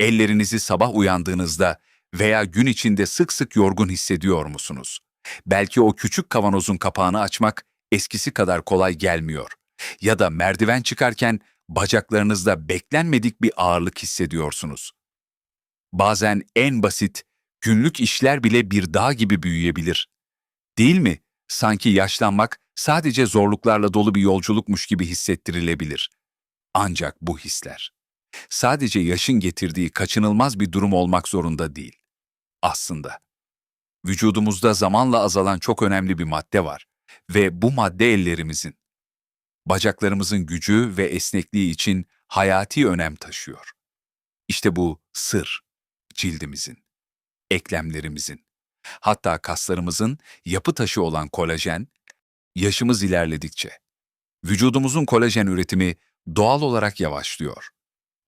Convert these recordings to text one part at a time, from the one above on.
Ellerinizi sabah uyandığınızda veya gün içinde sık sık yorgun hissediyor musunuz? Belki o küçük kavanozun kapağını açmak eskisi kadar kolay gelmiyor. Ya da merdiven çıkarken bacaklarınızda beklenmedik bir ağırlık hissediyorsunuz. Bazen en basit, günlük işler bile bir dağ gibi büyüyebilir. Değil mi? Sanki yaşlanmak sadece zorluklarla dolu bir yolculukmuş gibi hissettirilebilir. Ancak bu hisler sadece yaşın getirdiği kaçınılmaz bir durum olmak zorunda değil. Aslında vücudumuzda zamanla azalan çok önemli bir madde var ve bu madde ellerimizin, bacaklarımızın gücü ve esnekliği için hayati önem taşıyor. İşte bu sır cildimizin, eklemlerimizin, hatta kaslarımızın yapı taşı olan kolajen, yaşımız ilerledikçe vücudumuzun kolajen üretimi doğal olarak yavaşlıyor.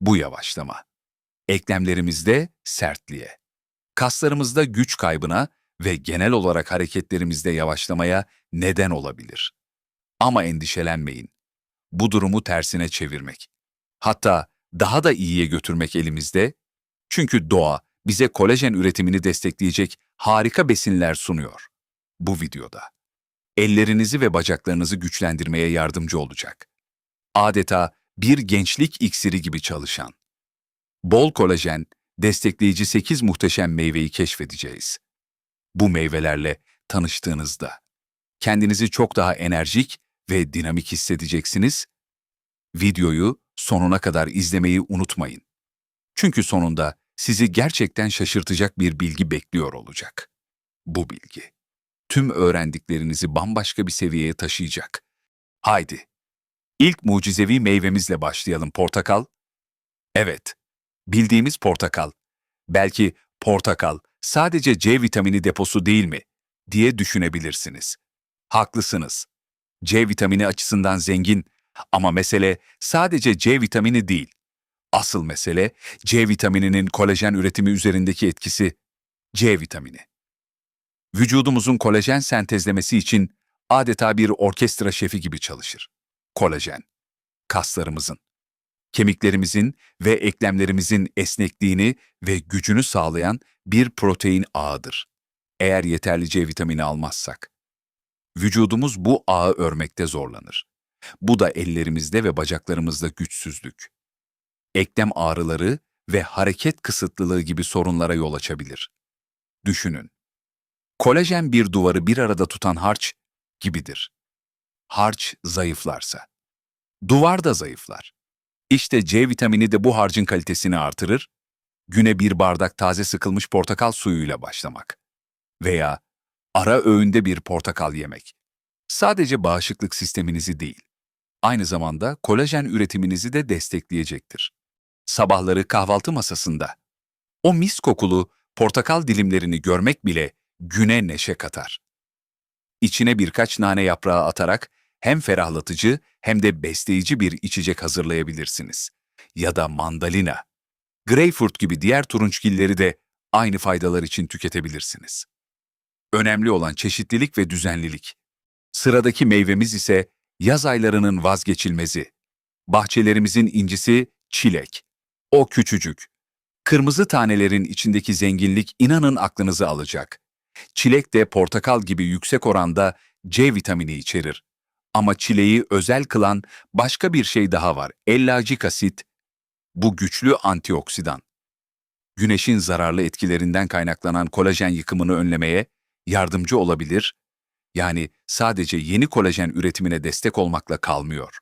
Bu yavaşlama eklemlerimizde sertliğe, kaslarımızda güç kaybına ve genel olarak hareketlerimizde yavaşlamaya neden olabilir. Ama endişelenmeyin. Bu durumu tersine çevirmek. Hatta daha da iyiye götürmek elimizde. Çünkü doğa bize kolajen üretimini destekleyecek harika besinler sunuyor. Bu videoda ellerinizi ve bacaklarınızı güçlendirmeye yardımcı olacak. Adeta bir gençlik iksiri gibi çalışan. Bol kolajen, destekleyici 8 muhteşem meyveyi keşfedeceğiz. Bu meyvelerle tanıştığınızda kendinizi çok daha enerjik ve dinamik hissedeceksiniz. Videoyu sonuna kadar izlemeyi unutmayın. Çünkü sonunda sizi gerçekten şaşırtacak bir bilgi bekliyor olacak. Bu bilgi tüm öğrendiklerinizi bambaşka bir seviyeye taşıyacak. Haydi. İlk mucizevi meyvemizle başlayalım portakal. Evet, bildiğimiz portakal. Belki portakal sadece C vitamini deposu değil mi diye düşünebilirsiniz. Haklısınız. C vitamini açısından zengin ama mesele sadece C vitamini değil. Asıl mesele C vitamininin kolajen üretimi üzerindeki etkisi. C vitamini. Vücudumuzun kolajen sentezlemesi için adeta bir orkestra şefi gibi çalışır. Kolajen, kaslarımızın, kemiklerimizin ve eklemlerimizin esnekliğini ve gücünü sağlayan bir protein ağıdır. Eğer yeterli C vitamini almazsak. Vücudumuz bu ağı örmekte zorlanır. Bu da ellerimizde ve bacaklarımızda güçsüzlük, eklem ağrıları ve hareket kısıtlılığı gibi sorunlara yol açabilir. Düşünün. Kolajen bir duvarı bir arada tutan harç gibidir. Harç zayıflarsa, duvar da zayıflar. İşte C vitamini de bu harcın kalitesini artırır. Güne bir bardak taze sıkılmış portakal suyuyla başlamak. Veya ara öğünde bir portakal yemek. Sadece bağışıklık sisteminizi değil, aynı zamanda kolajen üretiminizi de destekleyecektir. Sabahları kahvaltı masasında o mis kokulu portakal dilimlerini görmek bile güne neşe katar. İçine birkaç nane yaprağı atarak hem ferahlatıcı hem de besleyici bir içecek hazırlayabilirsiniz. Ya da mandalina, greyfurt gibi diğer turunçgilleri de aynı faydalar için tüketebilirsiniz. Önemli olan çeşitlilik ve düzenlilik. Sıradaki meyvemiz ise yaz aylarının vazgeçilmezi. Bahçelerimizin incisi çilek. O küçücük. Kırmızı tanelerin içindeki zenginlik inanın aklınızı alacak. Çilek de portakal gibi yüksek oranda C vitamini içerir. Ama çileği özel kılan başka bir şey daha var. Ellacik asit. Bu güçlü antioksidan. Güneşin zararlı etkilerinden kaynaklanan kolajen yıkımını önlemeye yardımcı olabilir. Yani sadece yeni kolajen üretimine destek olmakla kalmıyor.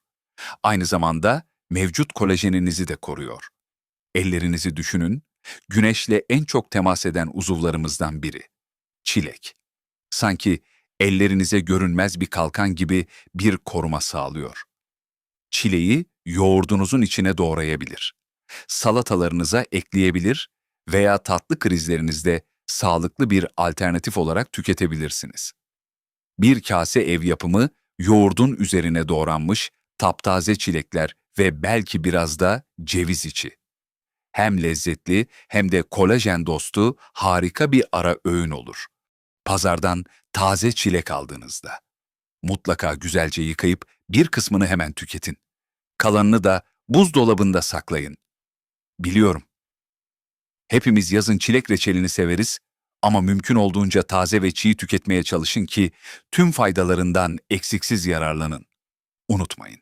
Aynı zamanda mevcut kolajeninizi de koruyor. Ellerinizi düşünün, güneşle en çok temas eden uzuvlarımızdan biri. Çilek. Sanki ellerinize görünmez bir kalkan gibi bir koruma sağlıyor. Çileği yoğurdunuzun içine doğrayabilir. Salatalarınıza ekleyebilir veya tatlı krizlerinizde sağlıklı bir alternatif olarak tüketebilirsiniz. Bir kase ev yapımı yoğurdun üzerine doğranmış taptaze çilekler ve belki biraz da ceviz içi. Hem lezzetli hem de kolajen dostu harika bir ara öğün olur. Pazardan taze çilek aldığınızda. Mutlaka güzelce yıkayıp bir kısmını hemen tüketin. Kalanını da buzdolabında saklayın. Biliyorum. Hepimiz yazın çilek reçelini severiz ama mümkün olduğunca taze ve çiğ tüketmeye çalışın ki tüm faydalarından eksiksiz yararlanın. Unutmayın,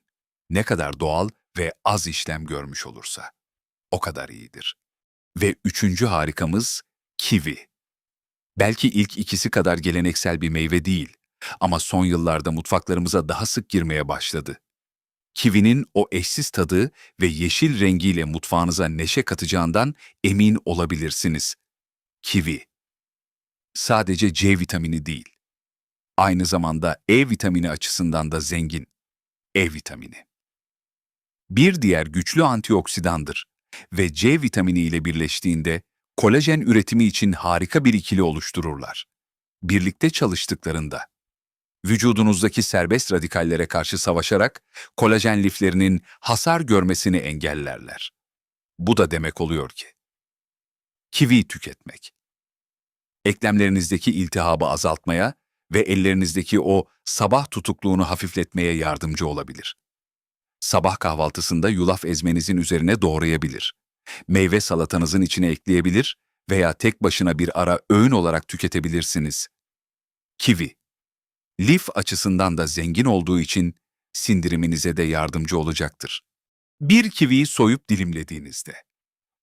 ne kadar doğal ve az işlem görmüş olursa o kadar iyidir. Ve üçüncü harikamız kivi. Belki ilk ikisi kadar geleneksel bir meyve değil ama son yıllarda mutfaklarımıza daha sık girmeye başladı. Kivinin o eşsiz tadı ve yeşil rengiyle mutfağınıza neşe katacağından emin olabilirsiniz. Kivi. Sadece C vitamini değil. Aynı zamanda E vitamini açısından da zengin. E vitamini. Bir diğer güçlü antioksidandır ve C vitamini ile birleştiğinde kolajen üretimi için harika bir ikili oluştururlar. Birlikte çalıştıklarında vücudunuzdaki serbest radikallere karşı savaşarak kolajen liflerinin hasar görmesini engellerler. Bu da demek oluyor ki kivi tüketmek eklemlerinizdeki iltihabı azaltmaya ve ellerinizdeki o sabah tutukluğunu hafifletmeye yardımcı olabilir. Sabah kahvaltısında yulaf ezmenizin üzerine doğrayabilir. Meyve salatanızın içine ekleyebilir veya tek başına bir ara öğün olarak tüketebilirsiniz. Kivi Lif açısından da zengin olduğu için sindiriminize de yardımcı olacaktır. Bir kiviyi soyup dilimlediğinizde,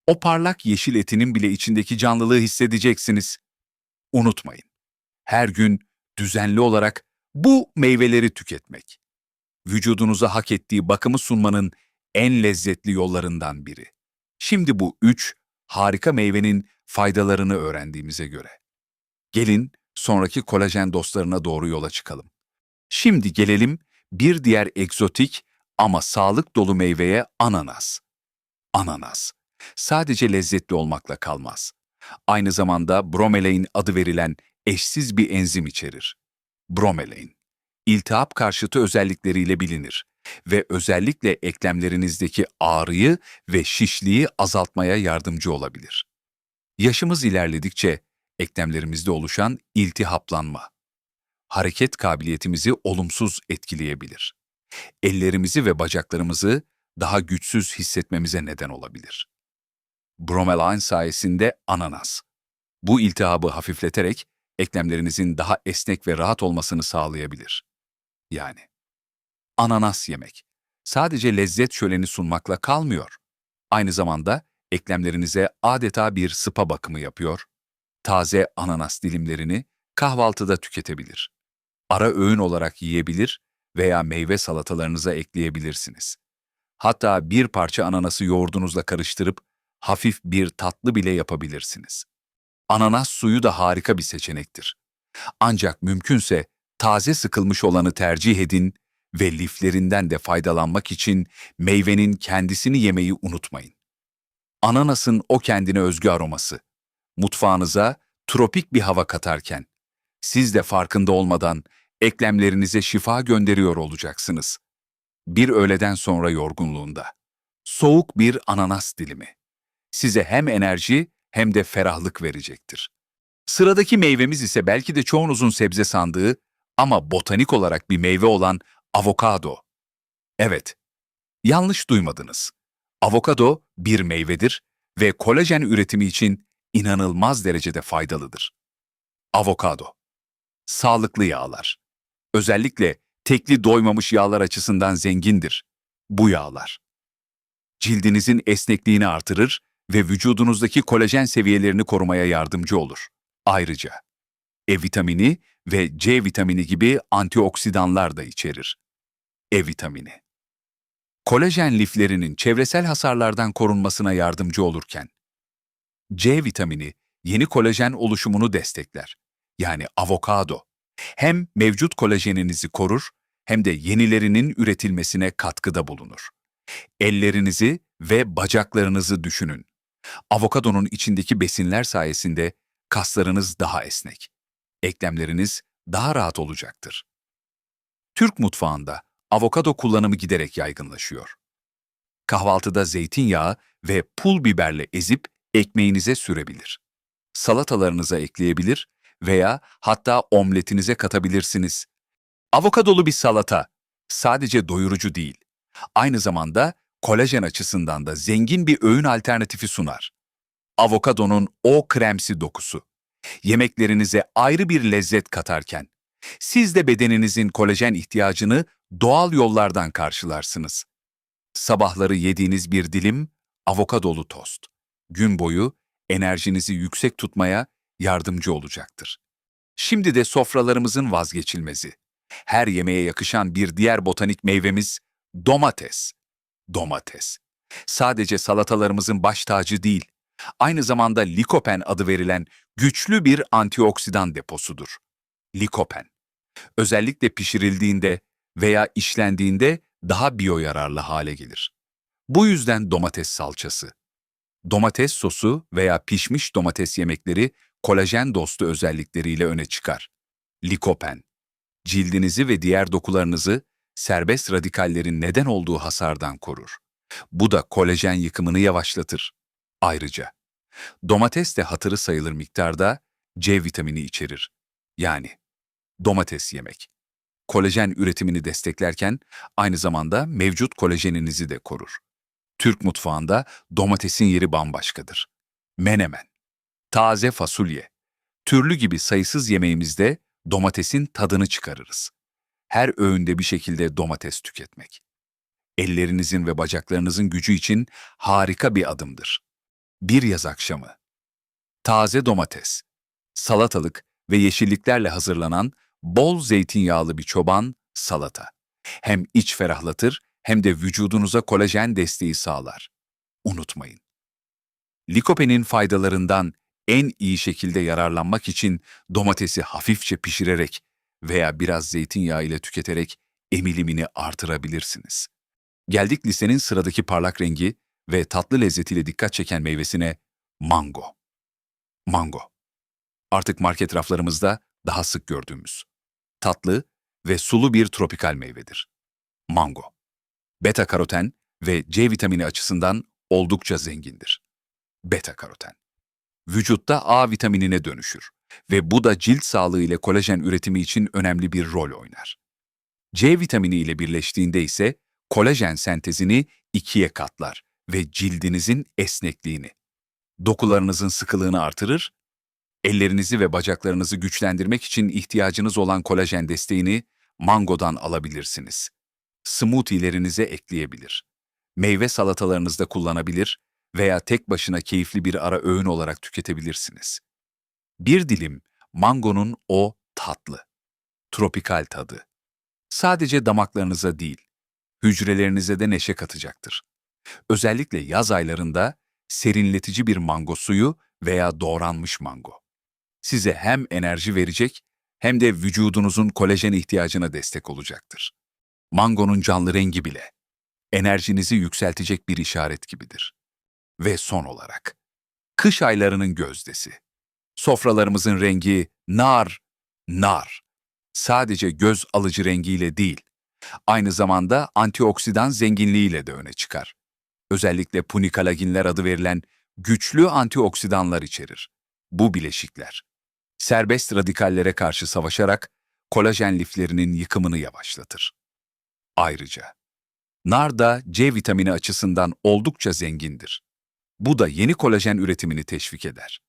o parlak yeşil etinin bile içindeki canlılığı hissedeceksiniz. Unutmayın, her gün düzenli olarak bu meyveleri tüketmek, vücudunuza hak ettiği bakımı sunmanın en lezzetli yollarından biri. Şimdi bu üç harika meyvenin faydalarını öğrendiğimize göre. Gelin sonraki kolajen dostlarına doğru yola çıkalım. Şimdi gelelim bir diğer egzotik ama sağlık dolu meyveye ananas. Ananas sadece lezzetli olmakla kalmaz. Aynı zamanda bromelain adı verilen eşsiz bir enzim içerir. Bromelain, iltihap karşıtı özellikleriyle bilinir ve özellikle eklemlerinizdeki ağrıyı ve şişliği azaltmaya yardımcı olabilir. Yaşımız ilerledikçe eklemlerimizde oluşan iltihaplanma, hareket kabiliyetimizi olumsuz etkileyebilir. Ellerimizi ve bacaklarımızı daha güçsüz hissetmemize neden olabilir. Bromelain sayesinde ananas. Bu iltihabı hafifleterek eklemlerinizin daha esnek ve rahat olmasını sağlayabilir. Yani ananas yemek sadece lezzet şöleni sunmakla kalmıyor. Aynı zamanda eklemlerinize adeta bir spa bakımı yapıyor. Taze ananas dilimlerini kahvaltıda tüketebilir. Ara öğün olarak yiyebilir veya meyve salatalarınıza ekleyebilirsiniz. Hatta bir parça ananası yoğurdunuzla karıştırıp hafif bir tatlı bile yapabilirsiniz. Ananas suyu da harika bir seçenektir. Ancak mümkünse taze sıkılmış olanı tercih edin ve liflerinden de faydalanmak için meyvenin kendisini yemeyi unutmayın. Ananasın o kendine özgü aroması, mutfağınıza tropik bir hava katarken, siz de farkında olmadan eklemlerinize şifa gönderiyor olacaksınız. Bir öğleden sonra yorgunluğunda. Soğuk bir ananas dilimi. Size hem enerji hem de ferahlık verecektir. Sıradaki meyvemiz ise belki de çoğunuzun sebze sandığı ama botanik olarak bir meyve olan avokado. Evet, yanlış duymadınız. Avokado bir meyvedir ve kolajen üretimi için inanılmaz derecede faydalıdır. Avokado. Sağlıklı yağlar. Özellikle tekli doymamış yağlar açısından zengindir. Bu yağlar. Cildinizin esnekliğini artırır ve vücudunuzdaki kolajen seviyelerini korumaya yardımcı olur. Ayrıca E vitamini ve C vitamini gibi antioksidanlar da içerir. E vitamini. Kolajen liflerinin çevresel hasarlardan korunmasına yardımcı olurken, C vitamini yeni kolajen oluşumunu destekler. Yani avokado. Hem mevcut kolajeninizi korur hem de yenilerinin üretilmesine katkıda bulunur. Ellerinizi ve bacaklarınızı düşünün. Avokadonun içindeki besinler sayesinde kaslarınız daha esnek. Eklemleriniz daha rahat olacaktır. Türk mutfağında avokado kullanımı giderek yaygınlaşıyor. Kahvaltıda zeytinyağı ve pul biberle ezip ekmeğinize sürebilir. Salatalarınıza ekleyebilir veya hatta omletinize katabilirsiniz. Avokadolu bir salata sadece doyurucu değil, aynı zamanda kolajen açısından da zengin bir öğün alternatifi sunar. avokadonun o kremsi dokusu. Yemeklerinize ayrı bir lezzet katarken, siz de bedeninizin kolajen ihtiyacını doğal yollardan karşılarsınız. Sabahları yediğiniz bir dilim avokadolu tost, gün boyu enerjinizi yüksek tutmaya yardımcı olacaktır. Şimdi de sofralarımızın vazgeçilmezi. Her yemeğe yakışan bir diğer botanik meyvemiz domates. Domates. Sadece salatalarımızın baş tacı değil, aynı zamanda likopen adı verilen güçlü bir antioksidan deposudur. Likopen. Özellikle pişirildiğinde veya işlendiğinde daha biyoyararlı hale gelir. Bu yüzden domates salçası. Domates sosu veya pişmiş domates yemekleri kolajen dostu özellikleriyle öne çıkar. Likopen. Cildinizi ve diğer dokularınızı serbest radikallerin neden olduğu hasardan korur. Bu da kolajen yıkımını yavaşlatır. Ayrıca domates de hatırı sayılır miktarda C vitamini içerir. Yani domates yemek. Kolajen üretimini desteklerken aynı zamanda mevcut kolajeninizi de korur. Türk mutfağında domatesin yeri bambaşkadır. Menemen, taze fasulye, türlü gibi sayısız yemeğimizde domatesin tadını çıkarırız. Her öğünde bir şekilde domates tüketmek. Ellerinizin ve bacaklarınızın gücü için harika bir adımdır. Bir yaz akşamı. Taze domates, salatalık ve yeşilliklerle hazırlanan bol zeytinyağlı bir çoban salata. Hem iç ferahlatır hem de vücudunuza kolajen desteği sağlar. Unutmayın. Likopenin faydalarından en iyi şekilde yararlanmak için domatesi hafifçe pişirerek veya biraz zeytinyağı ile tüketerek emilimini artırabilirsiniz. Geldik lisenin sıradaki parlak rengi ve tatlı lezzetiyle dikkat çeken meyvesine mango. Mango. Artık market raflarımızda daha sık gördüğümüz. Tatlı ve sulu bir tropikal meyvedir. Mango. Beta karoten ve C vitamini açısından oldukça zengindir. Beta karoten. Vücutta A vitaminine dönüşür ve bu da cilt sağlığı ile kolajen üretimi için önemli bir rol oynar. C vitamini ile birleştiğinde ise kolajen sentezini ikiye katlar ve cildinizin esnekliğini, dokularınızın sıkılığını artırır, ellerinizi ve bacaklarınızı güçlendirmek için ihtiyacınız olan kolajen desteğini mangodan alabilirsiniz. Smoothie'lerinize ekleyebilir. Meyve salatalarınızda kullanabilir veya tek başına keyifli bir ara öğün olarak tüketebilirsiniz. Bir dilim mangonun o tatlı, tropikal tadı. Sadece damaklarınıza değil, hücrelerinize de neşe katacaktır. Özellikle yaz aylarında serinletici bir mango suyu veya doğranmış mango. Size hem enerji verecek hem de vücudunuzun kolajen ihtiyacına destek olacaktır. Mangonun canlı rengi bile enerjinizi yükseltecek bir işaret gibidir. Ve son olarak, kış aylarının gözdesi. Sofralarımızın rengi nar, nar. Sadece göz alıcı rengiyle değil, aynı zamanda antioksidan zenginliğiyle de öne çıkar. Özellikle punikalaginler adı verilen güçlü antioksidanlar içerir. Bu bileşikler, serbest radikallere karşı savaşarak kolajen liflerinin yıkımını yavaşlatır. Ayrıca, nar da C vitamini açısından oldukça zengindir. Bu da yeni kolajen üretimini teşvik eder.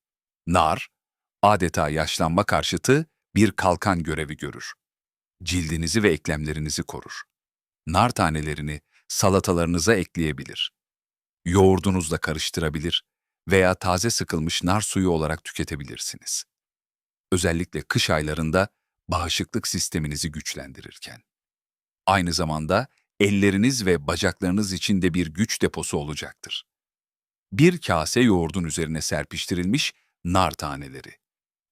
Nar, adeta yaşlanma karşıtı bir kalkan görevi görür. Cildinizi ve eklemlerinizi korur. Nar tanelerini salatalarınıza ekleyebilir. Yoğurdunuzla karıştırabilir veya taze sıkılmış nar suyu olarak tüketebilirsiniz. Özellikle kış aylarında bağışıklık sisteminizi güçlendirirken. Aynı zamanda elleriniz ve bacaklarınız için de bir güç deposu olacaktır. Bir kase yoğurdun üzerine serpiştirilmiş nar taneleri.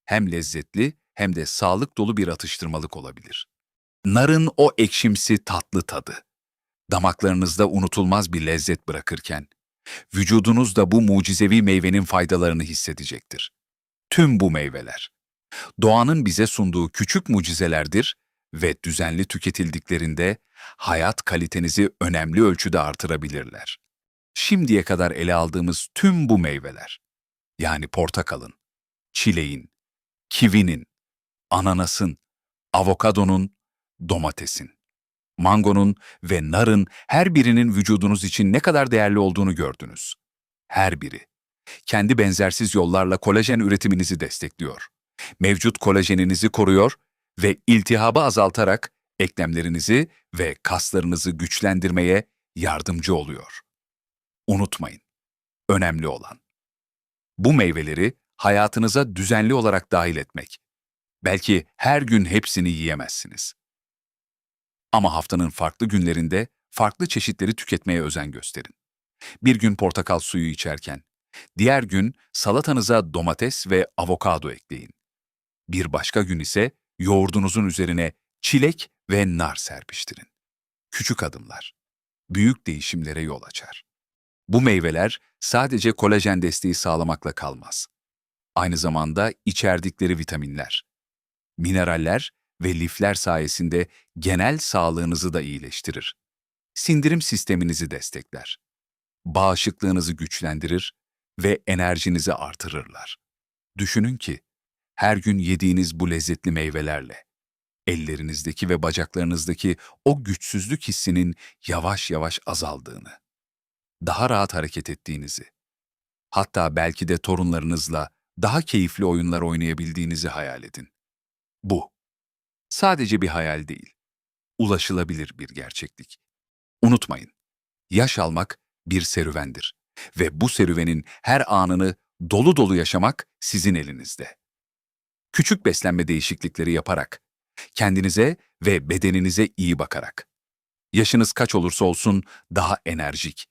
Hem lezzetli hem de sağlık dolu bir atıştırmalık olabilir. Narın o ekşimsi tatlı tadı. Damaklarınızda unutulmaz bir lezzet bırakırken, vücudunuz da bu mucizevi meyvenin faydalarını hissedecektir. Tüm bu meyveler, doğanın bize sunduğu küçük mucizelerdir ve düzenli tüketildiklerinde hayat kalitenizi önemli ölçüde artırabilirler. Şimdiye kadar ele aldığımız tüm bu meyveler, yani portakalın, çileğin, kivinin, ananasın, avokadonun, domatesin, mangonun ve narın her birinin vücudunuz için ne kadar değerli olduğunu gördünüz. Her biri. kendi benzersiz yollarla kolajen üretiminizi destekliyor. Mevcut kolajeninizi koruyor ve iltihabı azaltarak eklemlerinizi ve kaslarınızı güçlendirmeye yardımcı oluyor. Unutmayın, önemli olan. Bu meyveleri hayatınıza düzenli olarak dahil etmek. Belki her gün hepsini yiyemezsiniz. Ama haftanın farklı günlerinde farklı çeşitleri tüketmeye özen gösterin. Bir gün portakal suyu içerken, diğer gün salatanıza domates ve avokado ekleyin. Bir başka gün ise yoğurdunuzun üzerine çilek ve nar serpiştirin. Küçük adımlar, büyük değişimlere yol açar. Bu meyveler sadece kolajen desteği sağlamakla kalmaz. Aynı zamanda içerdikleri vitaminler, mineraller ve lifler sayesinde genel sağlığınızı da iyileştirir. Sindirim sisteminizi destekler. Bağışıklığınızı güçlendirir ve enerjinizi artırırlar. Düşünün ki, her gün yediğiniz bu lezzetli meyvelerle, ellerinizdeki ve bacaklarınızdaki o güçsüzlük hissinin yavaş yavaş azaldığını, daha rahat hareket ettiğinizi, hatta belki de torunlarınızla daha keyifli oyunlar oynayabildiğinizi hayal edin. Bu, sadece bir hayal değil, ulaşılabilir bir gerçeklik. Unutmayın, yaş almak bir serüvendir ve bu serüvenin her anını dolu dolu yaşamak sizin elinizde. Küçük beslenme değişiklikleri yaparak, kendinize ve bedeninize iyi bakarak, yaşınız kaç olursa olsun daha enerjik,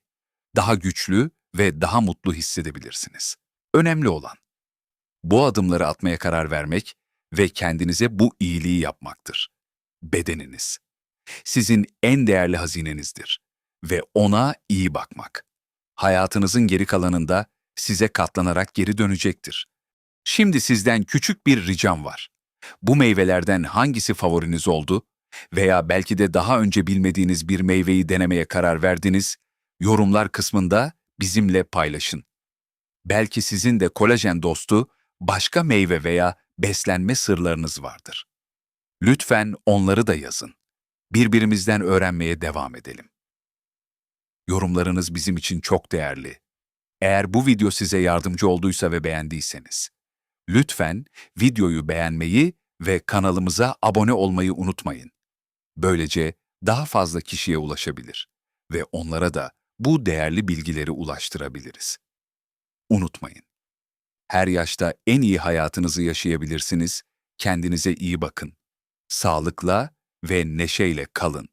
daha güçlü ve daha mutlu hissedebilirsiniz. Önemli olan, bu adımları atmaya karar vermek ve kendinize bu iyiliği yapmaktır. Bedeniniz. Sizin en değerli hazinenizdir ve ona iyi bakmak. Hayatınızın geri kalanında size katlanarak geri dönecektir. Şimdi sizden küçük bir ricam var. Bu meyvelerden hangisi favoriniz oldu veya belki de daha önce bilmediğiniz bir meyveyi denemeye karar verdiniz, yorumlar kısmında bizimle paylaşın. Belki sizin de kolajen dostu başka meyve veya beslenme sırlarınız vardır. Lütfen onları da yazın. Birbirimizden öğrenmeye devam edelim. Yorumlarınız bizim için çok değerli. Eğer bu video size yardımcı olduysa ve beğendiyseniz, lütfen videoyu beğenmeyi ve kanalımıza abone olmayı unutmayın. Böylece daha fazla kişiye ulaşabilir ve onlara da bu değerli bilgileri ulaştırabiliriz. Unutmayın. Her yaşta en iyi hayatınızı yaşayabilirsiniz. Kendinize iyi bakın. Sağlıkla ve neşeyle kalın.